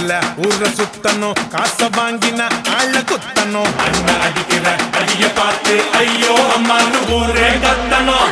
இல்ல ஊர்ல சுத்தணும் காச வாங்கின ஆள குத்தணும் அண்ணன் அடிக்கிற அடிய பார்த்து ஐயோ அம்மான்னு ஊரே கத்தணும்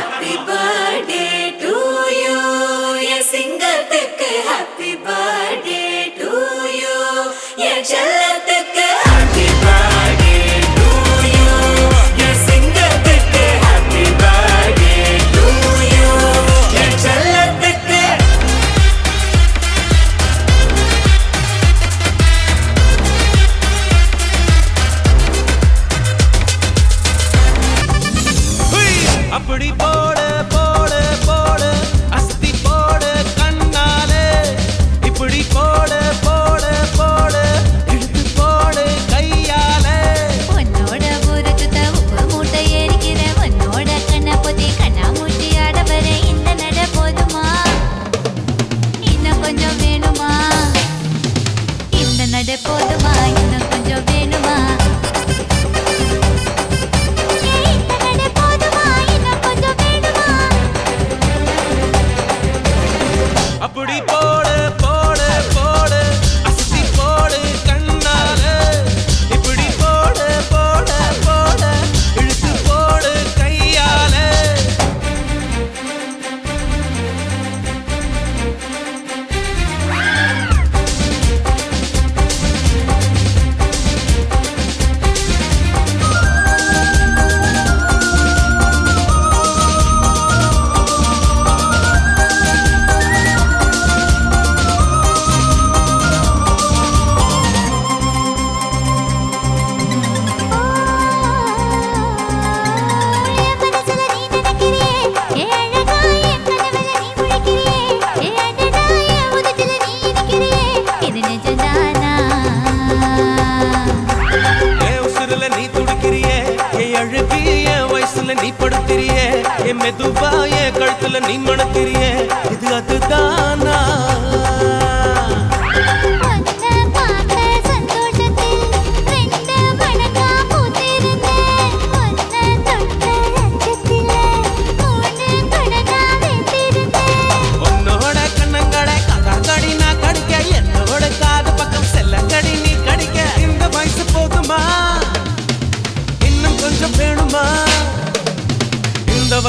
படுத்திரியே என் மெதுவா கழுத்துல நீ மணக்கிறியே. இது அதுதானா?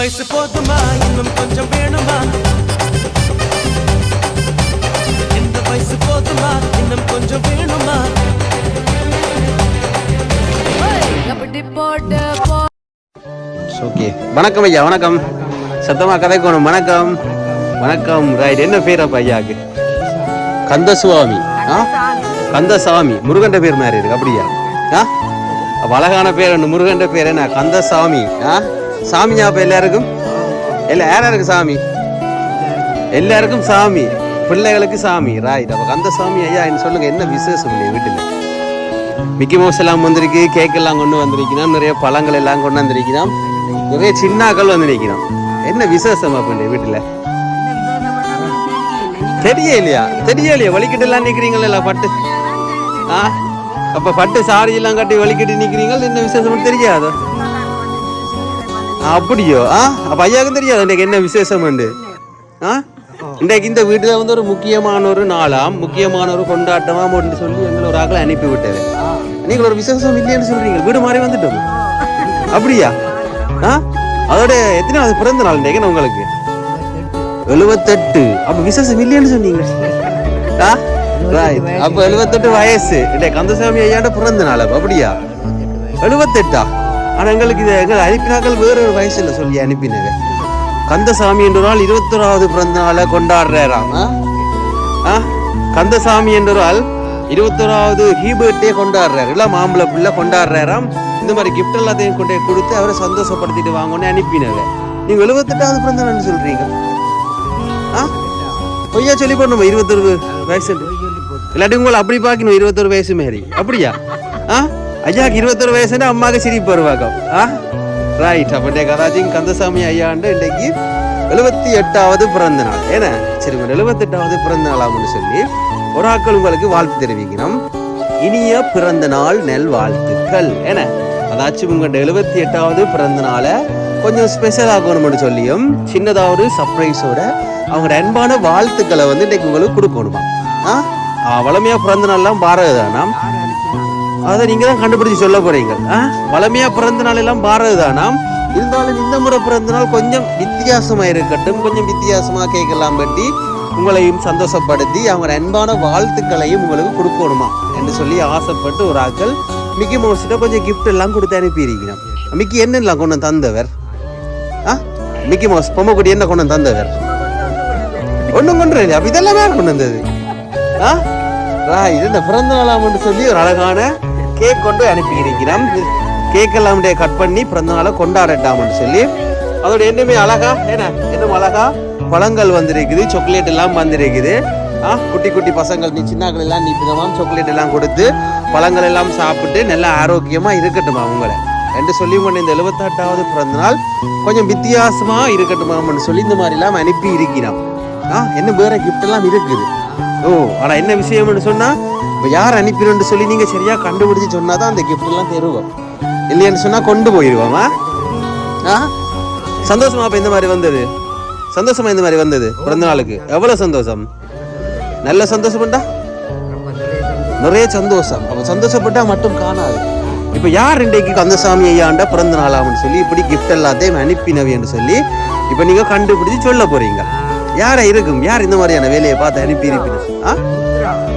வயசு போதுமா? இன்னும் கொஞ்சம் வேணுமா? இந்த வயசு போதுமா? இன்னும் கொஞ்சம் வேணுமா? ஓகே வணக்கம் ஐயா வணக்கம். சத்தமா கதைக்கணும். வணக்கம். வணக்கம். ரைட் என்ன பேர் அப்ப ஐயாக்கு? கந்தசுவாமி. ஆ? கந்தசாமி. முருகன்ற பேர் மாதிரி இருக்கு? அப்படியா? ஆ? அப்ப அழகான பேர் முருகன்ற பேர் என்ன? கந்தசாமி. ஆ? சாமி ஞாபகம் எல்லாருக்கும்? எல்லா யாராருக்கு சாமி? எல்லாருக்கும் சாமி. பிள்ளைகளுக்கு சாமி. ரைட் அந்த சாமி ஐயா என்ன சொல்லுங்க என்ன விசேஷம் இல்லையா வீட்டுல? மிக்கி மவுஸ் எல்லாம் வந்திருக்கு கேக் எல்லாம் கொண்டு வந்திருக்கிறோம் நிறைய பழங்கள் எல்லாம் கொண்டு வந்திருக்கிறோம் நிறைய சின்னாக்கள் வந்திருக்கிறோம் என்ன விசேஷம் அப்படி வீட்டுல? தெரியலையா தெரியலையா வலிக்கிட்டு எல்லாம் நிக்கிறீங்களா பட்டு? ஆ? அப்ப பட்டு சாரி எல்லாம் கட்டி வலிக்கிட்டு நிக்கிறீங்க என்ன விசேஷம் தெரியாது. அப்படியோ? ஆ? அப்ப ஐயாவுக்கும் தெரியாது? இன்றைக்கு என்ன விசேஷம் ஆ? இன்றைக்கு இந்த வீட்டில் வந்து ஒரு முக்கியமான ஒரு நாளாம் முக்கியமான ஒரு கொண்டாட்டமாம் அப்படின்னு சொல்லி எங்களை ஒரு ஆக்களை அனுப்பி விட்டது நீங்கள் ஒரு விசேஷம் இல்லைன்னு சொல்றீங்க. வீடு மாதிரி வந்துட்டோம். அப்படியா? ஆ? அதோட எத்தனாவது பிறந்த நாள் இன்றைக்கு உங்களுக்கு? எழுபத்தெட்டு அப்ப விசேஷம் இல்லைன்னு சொன்னீங்க. ஆ? ரைட் அப்ப எழுபத்தெட்டு வயசு. இன்றைக்கு கந்தசாமி ஐயாண்ட பிறந்த நாள் அப்போ. அப்படியா? எழுபத்தெட்டா ஆனால் எங்களுக்கு இதை எங்க அனுப்பினாக்கள் வேறு ஒரு வயசுல சொல்லி அனுப்பினது. கந்தசாமி என்ற நாள் இருபத்தொராவது பிறந்த நாளை கொண்டாடுறாராம். ஆ? கந்தசாமி என்ற இருபத்தொறாவது இருபத்தோராவது ஹீபர்ட்டே கொண்டாடுறாரு. இல்லை மாம்பழ பிள்ளை கொண்டாடுறாராம். இந்த மாதிரி கிஃப்ட் எல்லாத்தையும் கொண்டு கொடுத்து அவரை சந்தோஷப்படுத்திட்டு வாங்கன்னு அனுப்பினாங்க நீங்கள் எழுபத்தெட்டாவது பிறந்த நாள் சொல்கிறீங்க ஆ? பொய்யா சொல்லி பண்ணுமா இருபத்தொரு வயசு இல்லாட்டி உங்களை அப்படி பார்க்கணும். இருபத்தொரு வயசு மாரி அப்படியா? ஆ? ஐயாக்கு இருபத்தொரு வயசுன்னா அம்மாவுக்கு சிரிப்பு வருவாக்கம் ஆ ரைட் அப்படியே கதாஜிங் கந்தசாமி ஐயாண்டு இன்னைக்கு எழுபத்தி எட்டாவது பிறந்த நாள் ஏன்னா சரி உங்கள் எட்டாவது பிறந்த நாளாம்னு சொல்லி ஒரு ஆக்கள் உங்களுக்கு வாழ்த்து தெரிவிக்கணும் இனிய பிறந்த நாள் நெல் வாழ்த்துக்கள் ஏன்னா அதாச்சும் உங்கள்கிட்ட எழுபத்தி எட்டாவது பிறந்த நாளை கொஞ்சம் ஸ்பெஷல் ஆகணும்னு சொல்லியும் சின்னதாக ஒரு சர்ப்ரைஸோட அவங்களோட அன்பான வாழ்த்துக்களை வந்து இன்றைக்கு உங்களுக்கு கொடுக்கணுமா ஆ ஆ, பிறந்த நாள்லாம் பாரதி அதை நீங்க தான் கண்டுபிடிச்சு சொல்ல போறீங்க. வளமையா பிறந்த நாள் எல்லாம் பாரதி தானாம் இருந்தாலும் இந்த முறை பிறந்த நாள் கொஞ்சம் வித்தியாசமா இருக்கட்டும். கொஞ்சம் வித்தியாசமா கேட்கலாம் பற்றி உங்களையும் சந்தோஷப்படுத்தி அவங்க அன்பான வாழ்த்துக்களையும் உங்களுக்கு கொடுக்கணுமா என்று சொல்லி ஆசைப்பட்டு ஒரு ஆட்கள் மிக்கி மவுஸ்கிட்ட கொஞ்சம் கிஃப்ட் எல்லாம் கொடுத்து அனுப்பியிருக்கிறோம் மிக்கி என்னெல்லாம் கொண்டு வந்து தந்தவர்? ஆ? மிக்கி மவுஸ் பொம்மைக்குடி என்ன கொண்டு வந்து தந்தவர்? ஒண்ணும் கொண்டு அப்போ அப்ப இதெல்லாம் கொண்டு வந்தது? ஆ? இது இந்த பிறந்த நாளாம்னு சொல்லி ஒரு அழகான கேக் கொண்டு அனுப்பி கேக் எல்லாம் கட் பண்ணி பிறந்த நாளை கொண்டாடட்டாம்னு சொல்லி. அதோட என்னமே அழகா? என்ன? இன்னும் அழகா? பழங்கள் வந்திருக்குது சாக்லேட் எல்லாம் வந்திருக்குது. ஆ குட்டி குட்டி பசங்கள் நீ சின்னாக்கள் எல்லாம் நீ பின்னமாம் சாக்லேட் எல்லாம் கொடுத்து பழங்கள் எல்லாம் சாப்பிட்டு நல்லா ஆரோக்கியமாக இருக்கட்டும் அவங்கள. என்று சொல்லி கொண்டு இந்த எழுபத்தெட்டாவது பிறந்த நாள் கொஞ்சம் வித்தியாசமாக இருக்கட்டுமாம்னு சொல்லி இந்த மாதிரி அனுப்பி இருக்கிறான் ஆ என்ன வேற கிஃப்ட் எல்லாம் இருக்குது. ஓ ஆனால் என்ன விஷயம்னு சொன்னால் இப்போ யார் அனுப்பினு சொல்லி நீங்க சரியா கண்டுபிடிச்சு சொன்னாதான் அந்த கிஃப்ட்லாம் தருவோம். இல்லைன்னு சொன்னா கொண்டு போயிடுவோமா ஆ? சந்தோஷமா அப்போ இந்த மாதிரி வந்தது? சந்தோஷமா இந்த மாதிரி வந்தது? பிறந்த நாளுக்கு. எவ்வளவு சந்தோஷம்? நல்ல சந்தோஷம்டா நிறைய சந்தோஷம். அப்போ சந்தோஷப்பட்டா மட்டும் காணாது. இப்போ யார் இன்றைக்கு கந்தசாமி ஐயாண்ட பிறந்த நாளாம்னு சொல்லி இப்படி கிஃப்ட் எல்லாத்தையும் அனுப்பினவின்னு சொல்லி இப்போ நீங்கள் கண்டுபிடிச்சி சொல்ல போகிறீங்க யாரா இருக்கும்? யார் இந்த மாதிரியான வேலையை பார்த்து அனுப்பி இருப்பினர் ஆ?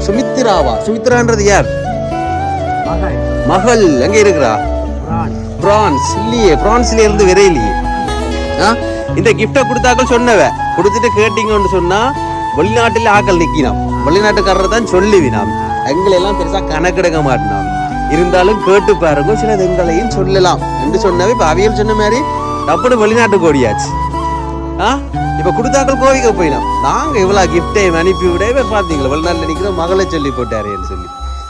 சுமித்ராவா? சுமித்ரான்றது யார்? மகள். எங்க இருக்கிறா? பிரான்ஸ். இல்லையே பிரான்ஸ்ல இருந்து விரையிலையே. ஆ? இந்த கிஃப்டை கொடுத்தாக்கள் சொன்னவ. கொடுத்துட்டு கேட்டீங்கன்னு சொன்னா வெளிநாட்டுல ஆக்கள் நிக்கினாம். வெளிநாட்டுக்காரர் தான் சொல்லுவினாம். எங்களை எல்லாம் பெருசா கணக்கெடுக்க மாட்டினாம். இருந்தாலும் கேட்டு பாருங்க சில எங்களையும் சொல்லலாம். என்று சொன்னவே இப்ப அவியல் சொன்ன மாதிரி டப்புனு வெளிநாட்டுக்கு ஓடியாச்சு. ஆ? இப்போ கொடுத்தாக்கள் கோவிக்க போயிடும் நாங்கள் இவ்வளோ கிஃப்டை அனுப்பி விடவே பார்த்தீங்களா பாத்தீங்களா? நினைக்கிறோம் மகளை சொல்லி போட்டாரேன்னு சொல்லி.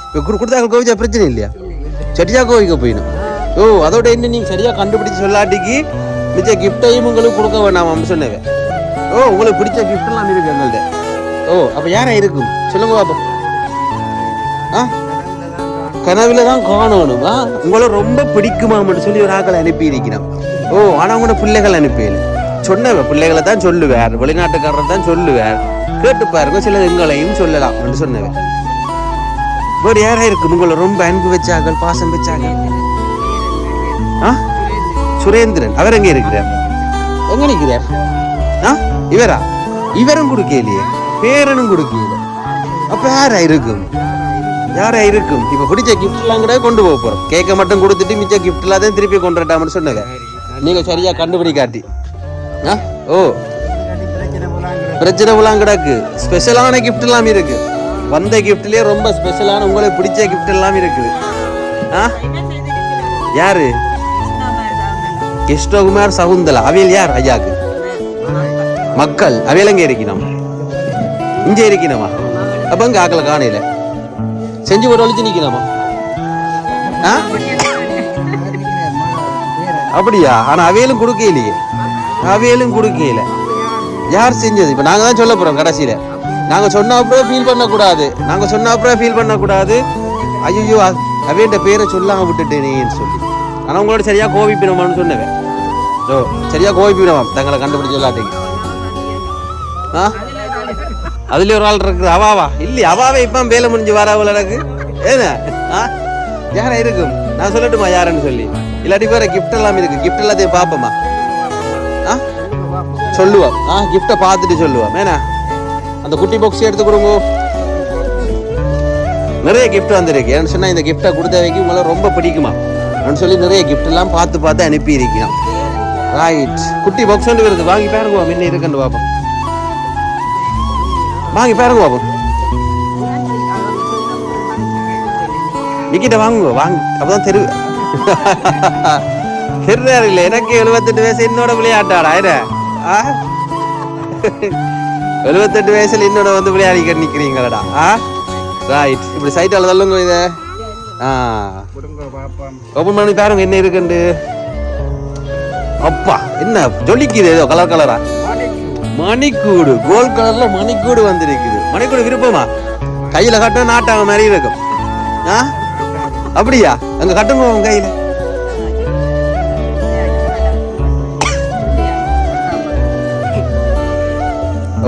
இப்போ கொடுத்தாக்கள் கோவிச்சா பிரச்சனை இல்லையா? சரியா கோவிக்க போயிடும் ஓ அதோட என்ன நீங்கள் சரியாக கண்டுபிடிச்சு சொல்லாட்டிக்கு? மிச்ச கிஃப்டையும் உங்களுக்கு கொடுக்க வேண்டாம் சொன்னேன் ஓ உங்களுக்கு பிடிச்ச கிஃப்ட்லாம் இருக்கு எங்கள்கிட்ட ஓ அப்போ யாரா இருக்கும்? சொல்லுங்க பாப்பா ஆ? கனவுல தான் காணணும். ஆ? உங்களை ரொம்ப பிடிக்குமான்னு சொல்லி ஒரு ஆக்களை அனுப்பி இருக்கிறான் ஓ ஆனால் உங்களோட பிள்ளைகள் அனுப்பியல சொன்னவ பிள்ளைகளை தான் சொல்லுவார் வெளிநாட்டுக்காரர் தான் சொல்லுவார். கேட்டு பாருங்க சில எங்களையும் சொல்லலாம் என்று சொன்னவன் வேறு யாரா இருக்கும் உங்களை ரொம்ப அன்பு வச்சார்கள் பாசம் வச்சாங்க ஆ? சுரேந்திரன். அவர் எங்க இருக்கிறார்? எங்க நிற்கிறார்? ஆ? இவரா? இவரும் கொடுக்கலையே பேரனும் கொடுக்கல அப்ப யாரா இருக்கும்? யாரா இருக்கும்? இப்ப பிடிச்ச கிஃப்ட் எல்லாம் கூட கொண்டு போக போறோம். கேக்க மட்டும் கொடுத்துட்டு மிச்ச கிஃப்ட் எல்லாத்தையும் திருப்பி கொண்டு சொன்னங்க நீங்க சரியா கண்டுபிடிக்காட்டி. ஓ. பிரச்சனை எல்லாம் கிடக்கு. ஸ்பெஷலான கிஃப்ட் எல்லாம் இருக்கு. வந்த கிஃப்ட்லயே ரொம்ப ஸ்பெஷலான உங்களுக்கு பிடிச்ச கிஃப்ட் எல்லாம் இருக்குது ஆ? யாரு? கிருஷ்ணகுமார் சகுந்தலா. அவியல் யார்? ஐயாக்கு. மக்கள். அவையில் எங்கே இருக்கணும் இங்கே இருக்கணுமா அப்போ இங்கே ஆக்கல காணையில். செஞ்சு ஒரு ஒழிச்சு நிற்கணுமா ஆ? அப்படியா? ஆனா அவியலும் இல்லையே அவியலும் கொடுக்கல யார் செஞ்சது? இப்போ நாங்கள் தான் சொல்ல போகிறோம் கடைசியில். நாங்கள் சொன்ன அப்புறம் ஃபீல் பண்ணக்கூடாது. நாங்கள் சொன்ன அப்புறம் ஃபீல் பண்ணக்கூடாது. ஐயோ அவையிட்ட பேரை சொல்லாம விட்டுட்டேனேன்னு சொல்லி. ஆனால் உங்களோட சரியாக கோவிப்பினமான்னு சொன்னவன். ஓ சரியா கோவிப்பினமாம். தங்களை கண்டுபிடிச்ச சொல்லாட்டீங்க ஆ? அதுல ஒரு ஆள் இருக்குது. அவாவா இல்லையா அவாவே இப்போ வேலை முடிஞ்சு வராவல எனக்கு. ஏன்னா ஆ? யாரா இருக்கும்? நான் சொல்லட்டுமா யாருன்னு சொல்லி? இல்லாட்டி வேற கிஃப்ட் எல்லாம் இருக்கு. கிஃப்ட் எல்லாத்தையும் பார்ப்போமா? சொல்லுவோம் ஆ கிஃப்டை பார்த்துட்டு சொல்லுவோம் ஏன்னா அந்த குட்டி பாக்ஸ் எடுத்து கொடுங்க. நிறைய கிஃப்ட் வந்திருக்கு. ஏன்னு சொன்னால் இந்த கிஃப்டை கொடுத்தவைக்கு உங்களை ரொம்ப பிடிக்குமா? அப்படின்னு சொல்லி நிறைய கிஃப்ட் எல்லாம் பார்த்து பார்த்து அனுப்பி இருக்கிறோம் ரைட் குட்டி பாக்ஸ் ஒன்று வருது வாங்கி பாருங்க முன்ன இருக்குன்னு பார்ப்போம் வாங்கி பாருங்க பாப்போம். விக்கிட்ட வாங்குங்க வாங்க. அப்பதான் தெரு தெருறாரு இல்லை எனக்கு எழுபத்தெட்டு வயசு என்னோட விளையாட்டாடா என்ன? ஆ? எழுபத்தெட்டு வயசுல என்னோட வந்து விளையாடிக்கிட்டு நிக்கிறீங்களடா ஆ? ரைட் இப்படி சைட்டால தள்ளுங்க இத. ஆ. ஓப்பன் பண்ணி பாருங்க என்ன இருக்குண்டு அப்பா என்ன ஜொலிக்குது ஏதோ கலர் கலரா மணிக்கூடு கோல்ட் கலர்ல மணிக்கூடு வந்திருக்குது. மணிக்கூடு விருப்பமா? கையில கட்ட நாட்டாங்க மாதிரி இருக்கும். ஆ? அப்படியா? அங்க கட்டுங்க உங்க கையில.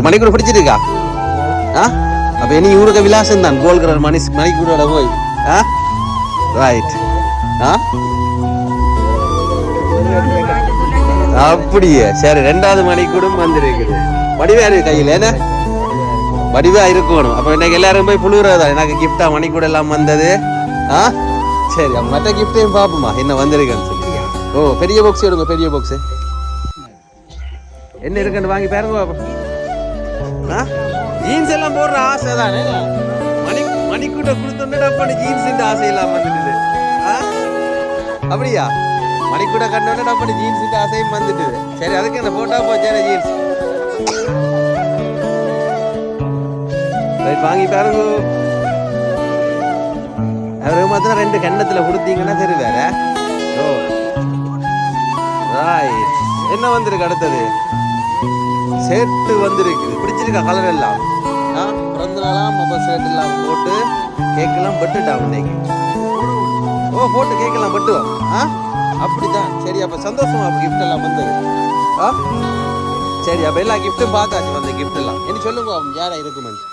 மணிக்கூட பிடிச்சிருக்கா ஆ? அப்ப இனி இவருக்கு விலாசம் தான். கோல் கலர் மணி மணிக்கூடோட போய். ஆ? ரைட் ஆ? அப்படியே. சரி ரெண்டாவது மணிக்கூடும் வந்திருக்குது. வடிவா கையில் என்ன? வடிவா இருக்கணும். அப்போ இன்னைக்கு எல்லாரும் போய் புழுகிறதா எனக்கு கிஃப்டா மணிக்கூட எல்லாம் வந்தது. ஆ? சரி அப்ப மற்ற கிஃப்டையும் பார்ப்போமா என்ன வந்திருக்குன்னு சொல்லி. ஓ பெரிய பாக்ஸ் எடுங்க பெரிய பாக்ஸ் என்ன இருக்குன்னு வாங்கி பாருங்க பாப்போம். ஜீன்ஸ் எல்லாம் போடுற ஆசை தானே மணி மணிக்கூட்ட கொடுத்தோன்னே நம்ம ஜீன்ஸ் ஆசை இல்லாம வந்துட்டு ஆ? அப்படியா? மணிக்கூட கண்டோன்னே நம்ம ஜீன்ஸ் ஆசையும் வந்துட்டு சரி அதுக்கு என்ன போட்டா போச்சேன் ஜீன்ஸ் ரைட் வாங்கி பாருங்க. அவர் மாத்திரம் ரெண்டு கண்ணத்துல கொடுத்தீங்கன்னா சரி வேற. ஓ. ரைட் என்ன வந்திருக்கு அடுத்தது? சேர்த்து வந்திருக்குது பிடிச்சிருக்கா கலர் எல்லாம். ஆ பிறந்த நாளாம் அப்போ ஷர்ட் எல்லாம் போட்டு கேக்கெல்லாம் பட்டுட்டான் இன்னைக்கு. ஓ போட்டு கேக்கெல்லாம் பட்டுவோம் ஆ அப்படிதான். சரி அப்ப சந்தோஷமா அப்ப gift எல்லாம் வந்தது. ஆ சரி அப்ப எல்லா கிஃப்ட்டும் பார்த்தாச்சு வந்த கிஃப்ட் எல்லாம். என்ன சொல்லுங்க யாரா இருக்குமென்று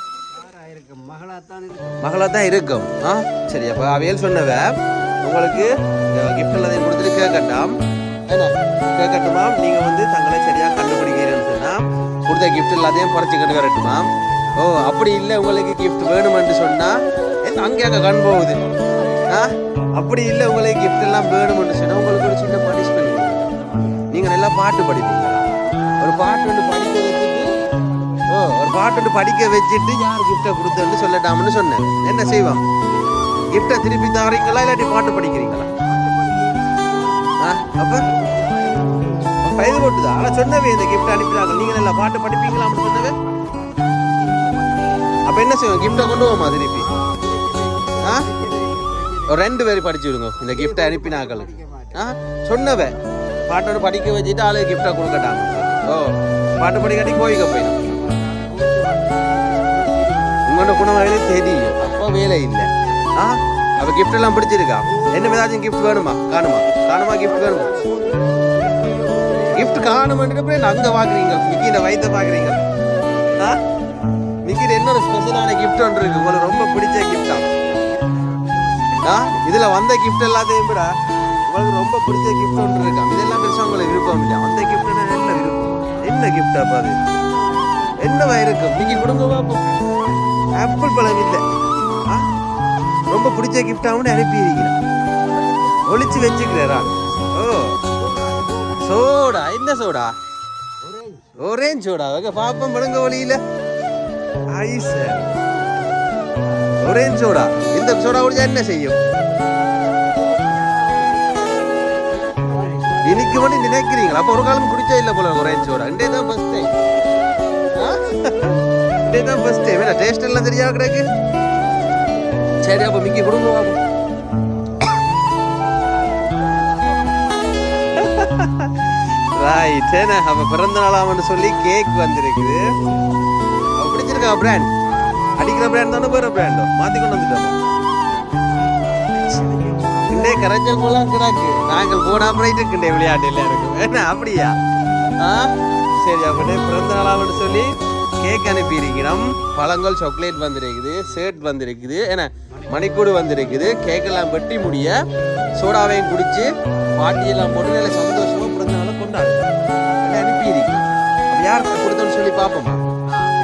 மகளா தான் இருக்கும். ஆ சரி அப்ப அவையல் சொன்னவ உங்களுக்கு கிஃப்ட் எல்லாத்தையும் கொடுத்துட்டு கேட்கட்டாம் என்ன? கேட்கட்டுமா நீங்க வந்து தங்களை சரியா கண்டுபிடிக்க கொடுத்த கிஃப்ட் எல்லாத்தையும் குறைச்சிக்கிட்டு வரட்டுமா ஓ அப்படி இல்லை உங்களுக்கு கிஃப்ட் வேணுமென்று சொன்னால் என்ன அங்கே அங்கே கண் போகுது. ஆ? அப்படி இல்லை உங்களுக்கு கிஃப்ட் எல்லாம் வேணுமென்று சொன்னால் உங்களுக்கு ஒரு சின்ன பனிஷ்மெண்ட் நீங்கள் நல்லா பாட்டு படிப்பீங்க. ஒரு பாட்டு வந்து படிக்க வச்சுட்டு ஓ ஒரு பாட்டு வந்து படிக்க வச்சுட்டு யார் கிஃப்டை கொடுத்தன்னு சொல்லட்டாம்னு சொன்னேன். என்ன செய்வான்? கிஃப்டை திருப்பி தரீங்களா இல்லாட்டி பாட்டு படிக்கிறீங்களா? ஆ அப்ப? பயிர் போட்டுதா? ஆனா சொன்னவே இந்த கிஃப்ட் அனுப்பினாங்க. நீங்க நல்லா பாட்டு படிப்பீங்களா அப்படின்னு சொன்னவே? அப்ப என்ன செய்வோம்? கிஃப்டை கொண்டு போமா திருப்பி? ஆ? ஒரு ரெண்டு பேரும் படிச்சு விடுங்க. இந்த கிஃப்டை அனுப்பினாக்கள். ஆ? சொன்னவ. பாட்டோட படிக்க வச்சுட்டு ஆளு கிஃப்டா கொடுக்கட்டாங்க. ஓ பாட்டு படிக்காட்டி கோவிக்க போயிடும். உங்களோட குணவகையிலே தெரியும் அப்போ வேலை இல்லை. ஆ? அப்ப கிஃப்ட் எல்லாம் பிடிச்சிருக்கா? என்ன ஏதாச்சும் கிஃப்ட் வேணுமா? காணுமா? காணுமா கிஃப்ட் வேணுமா? கிஃப்ட் காணுமென்ட்டு போய் அங்க பாக்குறீங்க. மிக்கின வயிற்ற பாக்குறீங்க. ஆ? மிக்கிட்ட இன்னொரு ஸ்பெஷலான கிஃப்ட் ஒன்று இருக்கு. உங்களுக்கு ரொம்ப பிடிச்ச கிஃப்டா ஆ? இதுல வந்த கிஃப்ட் எல்லாத்தையும் விட உங்களுக்கு ரொம்ப பிடிச்ச கிஃப்ட் ஒன்று இருக்கா? இதெல்லாம் பெருசா உங்களுக்கு விருப்பம் இல்லையா? அந்த கிஃப்ட் என்ன விருப்பம் என்ன கிஃப்ட் அப்ப அது? என்னவா இருக்கும் நீங்க கொடுங்க பாப்போம். ஆப்பிள் பழம் இல்லை. ஆ? ரொம்ப பிடிச்ச கிஃப்டாகவும் அனுப்பி இருக்கிறேன் ஒளிச்சு வச்சுக்கிறாரா சோடா என்ன சோடா? Orange soda. ஓகே பாப்போம் படுங்க ஒளியில ஐஸ் ஒரேஞ்ச் சோடா. இந்த சோடா குடிச்சா என்ன செய்யும்? இன்னைக்கு மட்டும் நினைக்கிறீங்களா? அப்போ ஒரு காலம் குடிச்சா இல்லை போல ஒரேஞ்ச் சோடா. இண்டே தான் ஃபர்ஸ்ட் டைம் இண்டே தான் ஃபர்ஸ்ட் டைம் என்ன டேஸ்ட் எல்லாம் தெரியா கிடக்கு? சரி அப்போ மிக்கி கொடுங்க ரைட் என்ன பிறந்த நாளாமன்னு சொல்லி கேக் வந்திருக்குது. அவ பிடிச்சிருக்கா பிராண்ட் அடிக்கிற பிராண்ட் தானே போற பிராண்டோ மாத்தி கொண்டு வந்துட்டோம் இண்டே கரைச்சல் போலாம் கிடாக்கு. நாங்கள் போடாம பிரைட் விளையாட்டு எல்லாம் இருக்கும் என்ன அப்படியா? ஆ? சரி அப்படியே பிறந்த நாளாமன்னு சொல்லி கேக் அனுப்பியிருக்கிறோம் பழங்கள் சாக்லேட் வந்திருக்குது ஷர்ட் வந்திருக்குது என்ன மணிக்கூடு வந்திருக்குது. கேக்கெல்லாம் வெட்டி முடிய சோடாவையும் குடிச்சு பாட்டியெல்லாம் போட்டு நல்ல அப்படின்னு சொல்லி பார்ப்போமா?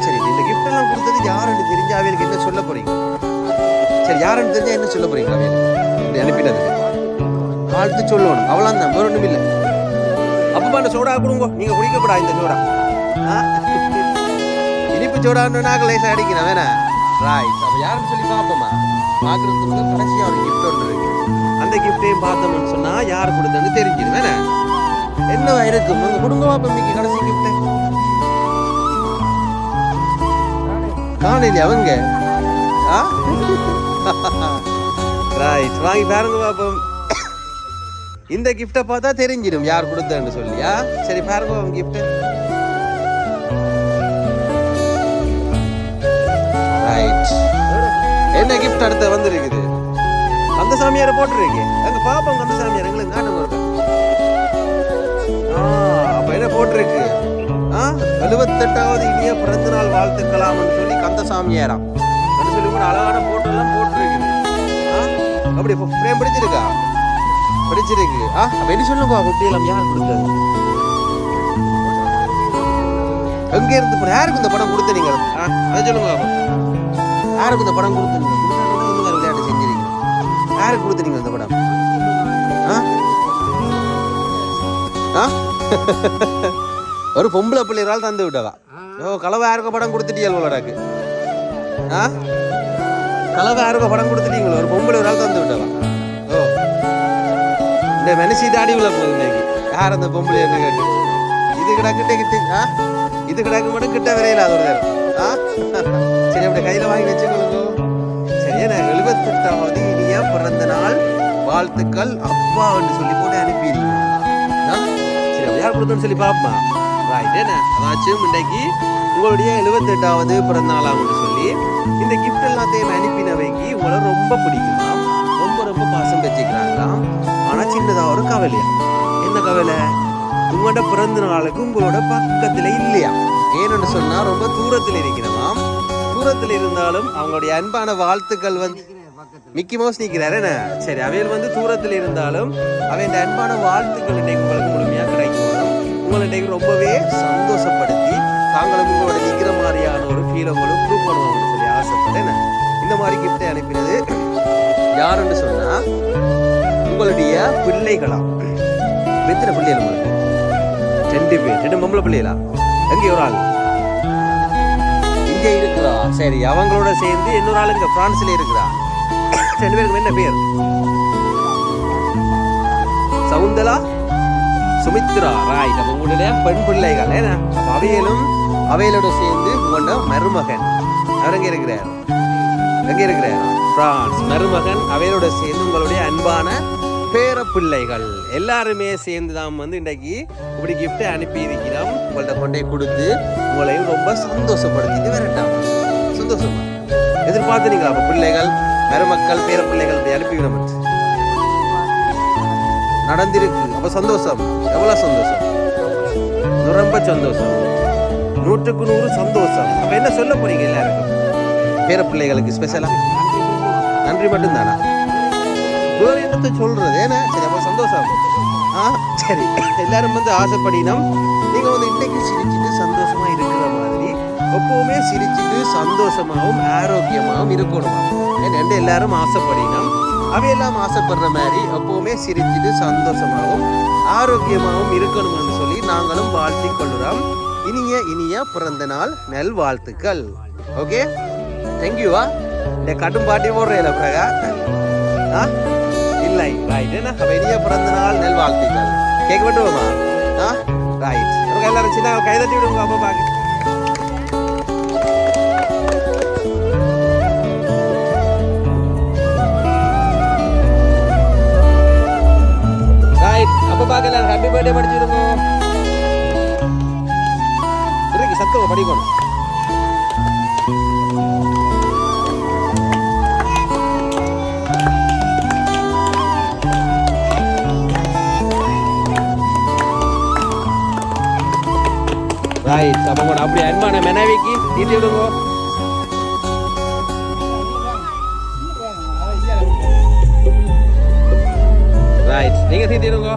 சரி இந்த கிஃப்ட் எல்லாம் கொடுத்தது யாருன்னு தெரிஞ்ச அவைகளுக்கு என்ன சொல்ல போறீங்க? சரி யாருன்னு தெரிஞ்சா என்ன சொல்ல போறீங்க அவைகளுக்கு இப்படி வாழ்த்து சொல்லணும். அவ்வளோ தான் வேற ஒன்றும் இல்லை. அப்பப்பா அந்த சோடா கொடுங்க. நீங்க குடிக்கப்படா இந்த சோடா. இனிப்பு சோடான்னு நாங்கள் லேசாக வேணா ரைட் அப்போ யாருன்னு சொல்லி பார்ப்போமா? பார்க்குறதுக்கு கடைசியாக ஒரு கிஃப்ட் ஒன்று இருக்கு. அந்த கிஃப்டையும் பார்த்தோம்னு சொன்னா யார் கொடுத்தன்னு தெரிஞ்சிடும் வேணா என்னவா இருக்கும் உங்க குடும்ப பாப்பா கடைசி கிஃப்ட்டு காணலையா அவங்க. ரைட் வாங்கி பாருங்க பாப்போம். இந்த கிஃப்டை பார்த்தா தெரிஞ்சிடும் யார் கொடுத்தன்னு சொல்லியா சரி பாருங்க உங்க கிஃப்ட் ரைட் என்ன கிஃப்ட் அடுத்த வந்திருக்குது? அந்த சாமியாரை போட்டுருக்கு அங்க பாப்போம் அந்த சாமியார் எங்களுக்கு ஒரு அப்ப என்ன போட்டிருக்கு? எழுபத்தெட்டாவது இனிய பிறந்த நாள் வாழ்த்துக்கலாம்னு சொல்லி கந்த சாமியாராம் அப்படின்னு சொல்லி கூட அழகான போட்டோ எல்லாம் அப்படி ஃப்ரேம் பிடிச்சிருக்கா? பிடிச்சிருக்கு ஆ? அப்ப என்ன சொல்லுங்க குட்டியெல்லாம் யார் கொடுத்தது? எங்க இருந்து படம் யாருக்கு இந்த படம் கொடுத்தீங்க ஆ அதை சொல்லுங்க யாருக்கு இந்த படம் கொடுத்தீங்க விளையாட்டு செஞ்சிருக்கீங்க. யாருக்கு கொடுத்தீங்க இந்த படம் ஆ? ஆ? ஒரு பொம்பளை பிள்ளைகளால் தந்து விட்டவா ஓ கலவை யாருக்கோ படம் கொடுத்துட்டீங்களோடாக்கு ஆ? கலவை யாருக்கோ படம் கொடுத்துட்டீங்களோ ஒரு பொம்பளை ஒரு ஆள் தந்து விட்டவா ஓ. இந்த மனசு தாடி உள்ள போகுது இன்னைக்கு. யார் அந்த பொம்பளை என்று கேட்டு. இது கிடக்கிட்ட கிட்ட ஆ? இது கிடக்கு மட்டும் கிட்ட வரையில அது ஒரு நேரம் ஆ? சரி அப்படி கையில வாங்கி வச்சுக்கொள்ளுங்க. சரி என்ன எழுபத்தெட்டாவது இனிய பிறந்த நாள்? வாழ்த்துக்கள் அப்பா என்று சொல்லி போட்டு அனுப்பிடுங்க சரி யார் கொடுத்தோன்னு சொல்லி பாப்பா? ரைட் என்ன? அதாச்சும் இன்றைக்கு உங்களுடைய எழுபத்தெட்டாவது பிறந்த நாளாகும்னு சொல்லி இந்த கிஃப்ட் எல்லாத்தையும் அனுப்பினவைக்கு உங்களை ரொம்ப பிடிக்குமா? ரொம்ப ரொம்ப பாசம் வச்சுக்கிறாங்களாம் ஆனால் சின்னதாக ஒரு கவலையா? என்ன கவலை? உங்களோட பிறந்த நாளுக்கு உங்களோட பக்கத்துல இல்லையா? ஏன்னு சொன்னா ரொம்ப தூரத்தில் இருக்கிறவாம் தூரத்தில் இருந்தாலும் அவங்களுடைய அன்பான வாழ்த்துக்கள் வந்து மிக்கி மவுஸ் நிற்கிறாரு என்ன? சரி அவையில் வந்து தூரத்தில் இருந்தாலும் அவையின் அன்பான வாழ்த்துக்கள் இன்றைக்கு உங்களுக்கு முழுமையா உங்களை ரொம்பவே சந்தோஷப்படுத்தி தாங்களும் உங்களோட நிற்கிற மாதிரியான ஒரு ஃபீல் உங்களுக்கு ப்ரூவ் பண்ணுவாங்கன்னு சொல்லி ஆசைப்பட்டேன் என்ன? இந்த மாதிரி கிஃப்டை அனுப்பினது யாருன்னு சொன்னால் உங்களுடைய பிள்ளைகளா? எத்தனை பிள்ளைகள் உங்களுக்கு ரெண்டு பேர். ரெண்டு பொம்பளை பிள்ளைகளா? எங்கே ஒரு ஆள்? இங்கே இருக்கிறா சரி அவங்களோட சேர்ந்து இன்னொரு ஆள் இங்க பிரான்ஸ்ல இருக்கிறா ரெண்டு பேருக்கு என்ன பேர்? சவுந்தலா? சுமித்ரா ராய். நம்ம உங்களுடைய பெண் பிள்ளைகள் ஏன்னா அப்ப அவையிலும் சேர்ந்து உங்களோட மருமகன். அவர் எங்கே இருக்கிறார்? எங்கே இருக்கிறார்? பிரான்ஸ். மருமகன் அவையோட சேர்ந்து உங்களுடைய அன்பான பேர பிள்ளைகள். எல்லாருமே சேர்ந்து தான் வந்து இன்றைக்கு இப்படி கிஃப்டை அனுப்பி இருக்கிறோம். உங்கள்ட்ட கொண்டே கொடுத்து உங்களையும் ரொம்ப சந்தோஷப்படுத்திட்டு வரட்டாம். சந்தோஷமா? எதிர்பார்த்துறீங்களா அப்போ பிள்ளைகள் மருமக்கள் பேர பிள்ளைகள் அனுப்பி அனுப்பிவிடும் நடந்திருக்கு. ரொம்ப சந்தோஷம். எவ்வளோ சந்தோஷம்? ரொம்ப சந்தோஷம். நூற்றுக்கு நூறு சந்தோஷம். அப்போ என்ன சொல்ல போறீங்க எல்லாருக்கும்? பேர பிள்ளைகளுக்கு ஸ்பெஷலாக நன்றி மட்டும்தானா? வேற என்னத்தை ஏன்னா சரி அப்போ சந்தோஷம். ஆ சரி. எல்லாரும் வந்து ஆசைப்படினோம் நீங்கள் வந்து இன்றைக்கு சிரிச்சுட்டு சந்தோஷமாக இருக்கிற மாதிரி எப்போவுமே சிரிச்சுட்டு சந்தோஷமாகவும் ஆரோக்கியமாகவும் இருக்கணும். ஏன்னா எல்லாரும் ஆசைப்படினோம் அவையெல்லாம் ஆசைப்படுற மாதிரி எப்பவுமே சிரிச்சுட்டு சந்தோஷமாகவும் ஆரோக்கியமாகவும் இருக்கணும்னு சொல்லி நாங்களும் வாழ்த்திக் கொள்ளுறோம். இனிய இனிய பிறந்த நாள் நல் வாழ்த்துக்கள். ஓகே தேங்க்யூவா இந்த கடும் பாட்டி போடுறேன் பிரகா? ஆ? இல்லை. ரைட் என்ன? இனிய பிறந்த நாள் நல் வாழ்த்துக்கள். கேட்க வெட்டுவோமா ஆ ரைட் எல்லாரும் சின்ன கைதட்டி விடுவோம் அப்பா பார்க்க பார்க்கல. ஹாப்பி பர்த்டே படிச்சிருங்க இருக்கு சத்தம் படிக்கணும். ரைட் அப்போ கூட அப்படி அன்பான மனைவிக்கு தீட்டி விடுங்க நீங்க தீர்த்திடுங்க